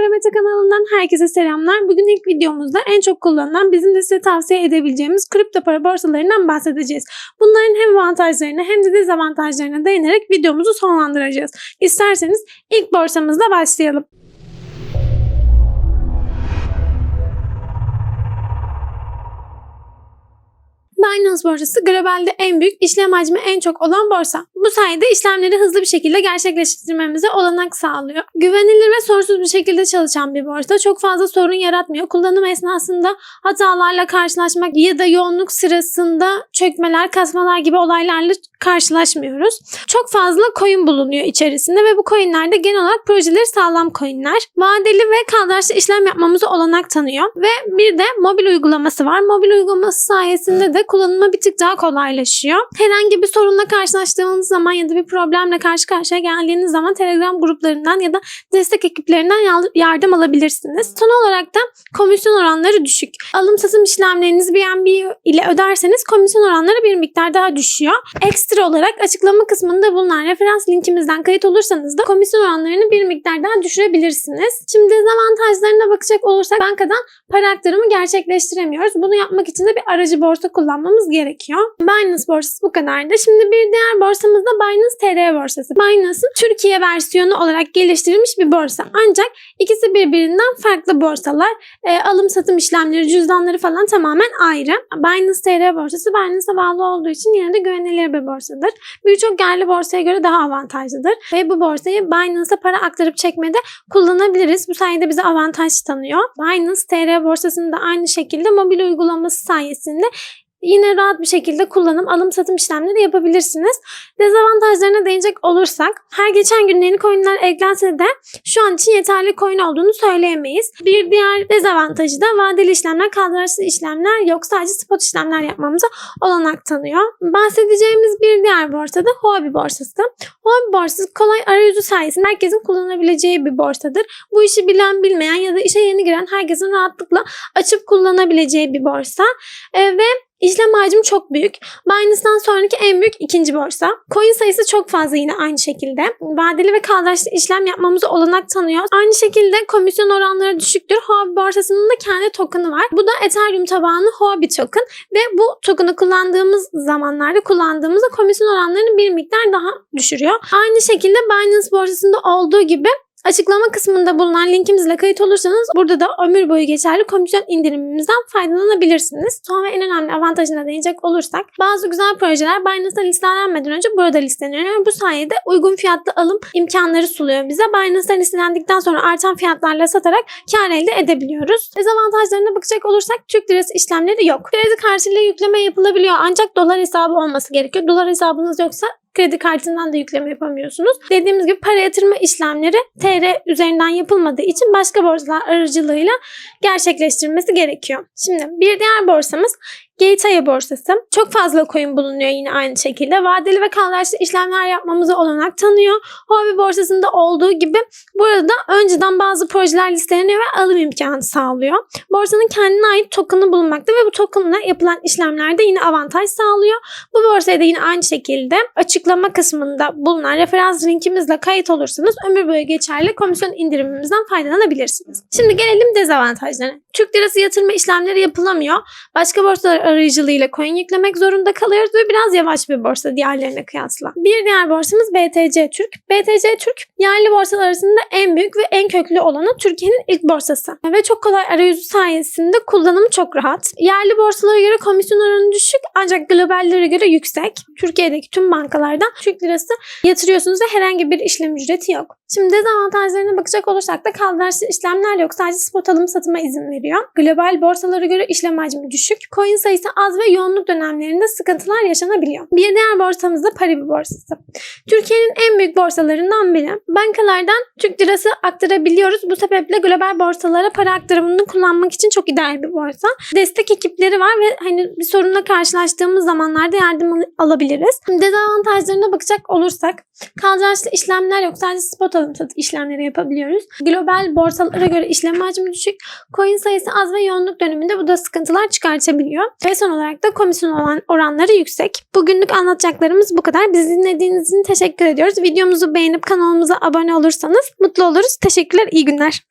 Parametre kanalından herkese selamlar. Bugün ilk videomuzda en çok kullanılan bizim de size tavsiye edebileceğimiz kripto para borsalarından bahsedeceğiz. Bunların hem avantajlarına hem de dezavantajlarına değinerek videomuzu sonlandıracağız. İsterseniz ilk borsamızla başlayalım. Binance borsası globalde en büyük işlem hacmi en çok olan borsa. Bu sayede işlemleri hızlı bir şekilde gerçekleştirmemize olanak sağlıyor. Güvenilir ve sorunsuz bir şekilde çalışan bir borsa. Çok fazla sorun yaratmıyor. Kullanım esnasında hatalarla karşılaşmak ya da yoğunluk sırasında çökmeler, kasmalar gibi olaylarla karşılaşmıyoruz. Çok fazla coin bulunuyor içerisinde ve bu coinler de genel olarak projeleri sağlam coinler. Vadeli ve kaldıraçlı işlem yapmamıza olanak tanıyor. Ve bir de mobil uygulaması var. Mobil uygulaması sayesinde de kullanımı bir tık daha kolaylaşıyor. Herhangi bir sorunla karşılaştığınız zaman ya da bir problemle karşı karşıya geldiğiniz zaman Telegram gruplarından ya da destek ekiplerinden yardım alabilirsiniz. Son olarak da komisyon oranları düşük. Alım satım işlemlerinizi BNB ile öderseniz komisyon oranları bir miktar daha düşüyor. Ekstra olarak açıklama kısmında bulunan referans linkimizden kayıt olursanız da komisyon oranlarını bir miktar daha düşürebilirsiniz. Şimdi dezavantajlarına bakacak olursak bankadan para aktarımı gerçekleştiremiyoruz. Bunu yapmak için de bir aracı borsa kullanmamız gerekiyor. Binance borsası bu kadardı. Şimdi bir diğer borsamız da Binance TR borsası. Binance'ın Türkiye versiyonu olarak geliştirilmiş bir borsa. Ancak ikisi birbirinden farklı borsalar. E, alım satım işlemleri, cüzdanları falan tamamen ayrı. Binance TR borsası Binance'a bağlı olduğu için yine de güvenilir bir borsadır. Birçok yerli borsaya göre daha avantajlıdır. Ve bu borsayı Binance'a para aktarıp çekmede kullanabiliriz. Bu sayede bize avantaj tanıyor. Binance TR borsasını da aynı şekilde mobil uygulaması sayesinde yine rahat bir şekilde kullanım, alım satım işlemleri yapabilirsiniz. Dezavantajlarına değinecek olursak her geçen gün yeni coinler eklense de şu an için yeterli coin olduğunu söyleyemeyiz. Bir diğer dezavantajı da vadeli işlemler, kaldıraçlı işlemler yok. Sadece spot işlemler yapmamıza olanak tanıyor. Bahsedeceğimiz bir diğer borsa da Huobi borsası. Huobi borsası kolay arayüzü sayesinde herkesin kullanabileceği bir borsadır. Bu işi bilen bilmeyen ya da işe yeni giren herkesin rahatlıkla açıp kullanabileceği bir borsa. E, ve İşlem hacmi çok büyük. Binance'dan sonraki en büyük ikinci borsa. Coin sayısı çok fazla yine aynı şekilde. Vadeli ve kaldıraçlı işlem yapmamıza olanak tanıyor. Aynı şekilde komisyon oranları düşüktür. Huobi borsasının da kendi token'ı var. Bu da Ethereum tabanlı Huobi token ve bu token'ı kullandığımız zamanlarda kullandığımızda komisyon oranlarını bir miktar daha düşürüyor. Aynı şekilde Binance borsasında olduğu gibi Açıklama kısmında bulunan linkimizle kayıt olursanız burada da ömür boyu geçerli komisyon indirimimizden faydalanabilirsiniz. Son ve en önemli avantajına değinecek olursak bazı güzel projeler Binance'da listelenmeden önce burada listeleniyor. Bu sayede uygun fiyatlı alım imkanları suluyor bize. Binance'da listelendikten sonra artan fiyatlarla satarak kar elde edebiliyoruz. Dezavantajlarına bakacak olursak Türk lirası işlemleri yok. Kredi kartıyla yükleme yapılabiliyor ancak dolar hesabı olması gerekiyor. Dolar hesabınız yoksa kredi kartından da yükleme yapamıyorsunuz. Dediğimiz gibi para yatırma işlemleri TR üzerinden yapılmadığı için başka borsalar aracılığıyla gerçekleştirilmesi gerekiyor. Şimdi bir diğer borsamız Gateway borsası. Çok fazla coin bulunuyor yine aynı şekilde. Vadeli ve kaldıraçlı işlemler yapmamıza olanak tanıyor. Huobi borsasında olduğu gibi burada önceden bazı projeler listeleniyor ve alım imkanı sağlıyor. Borsanın kendine ait token'ı bulunmakta ve bu token'la yapılan işlemlerde yine avantaj sağlıyor. Bu borsaya da yine aynı şekilde açıklama kısmında bulunan referans linkimizle kayıt olursanız ömür boyu geçerli komisyon indirimimizden faydalanabilirsiniz. Şimdi gelelim dezavantajlarına. Türk lirası yatırma işlemleri yapılamıyor. Başka borsalar aracılığıyla coin yüklemek zorunda kalıyoruz ve biraz yavaş bir borsa diğerlerine kıyasla. Bir diğer borsamız BTC Türk. BTC Türk yerli borsalar arasında en büyük ve en köklü olanı Türkiye'nin ilk borsası. Ve çok kolay arayüzü sayesinde kullanımı çok rahat. Yerli borsalara göre komisyon oranı düşük ancak globallere göre yüksek. Türkiye'deki tüm bankalardan Türk lirası yatırıyorsunuz ve herhangi bir işlem ücreti yok. Şimdi dezavantajlarına bakacak olursak da kaldıraçlı işlemler yok. Sadece spot alım satıma izin veriyor. Global borsalara göre işlem hacmi düşük. Coin sayısı az ve yoğunluk dönemlerinde sıkıntılar yaşanabiliyor. Bir diğer borsamız da Paribu borsası. Türkiye'nin en büyük borsalarından biri. Bankalardan Türk lirası aktarabiliyoruz. Bu sebeple global borsalara para aktarımını kullanmak için çok ideal bir borsa. Destek ekipleri var ve hani bir sorunla karşılaştığımız zamanlarda yardım al- alabiliriz. Dezavantajlarına bakacak olursak kaldıraçlı işlemler yok. Sadece spot alım satım işlemleri yapabiliyoruz. Global borsalara göre işlem hacmi düşük. Coin sayısı az ve yoğunluk döneminde bu da sıkıntılar çıkartabiliyor. Ve son olarak da komisyon olan oranları yüksek. Bugünlük anlatacaklarımız bu kadar. Bizi dinlediğiniz için teşekkür ediyoruz. Videomuzu beğenip kanalımıza abone olursanız mutlu oluruz. Teşekkürler, iyi günler.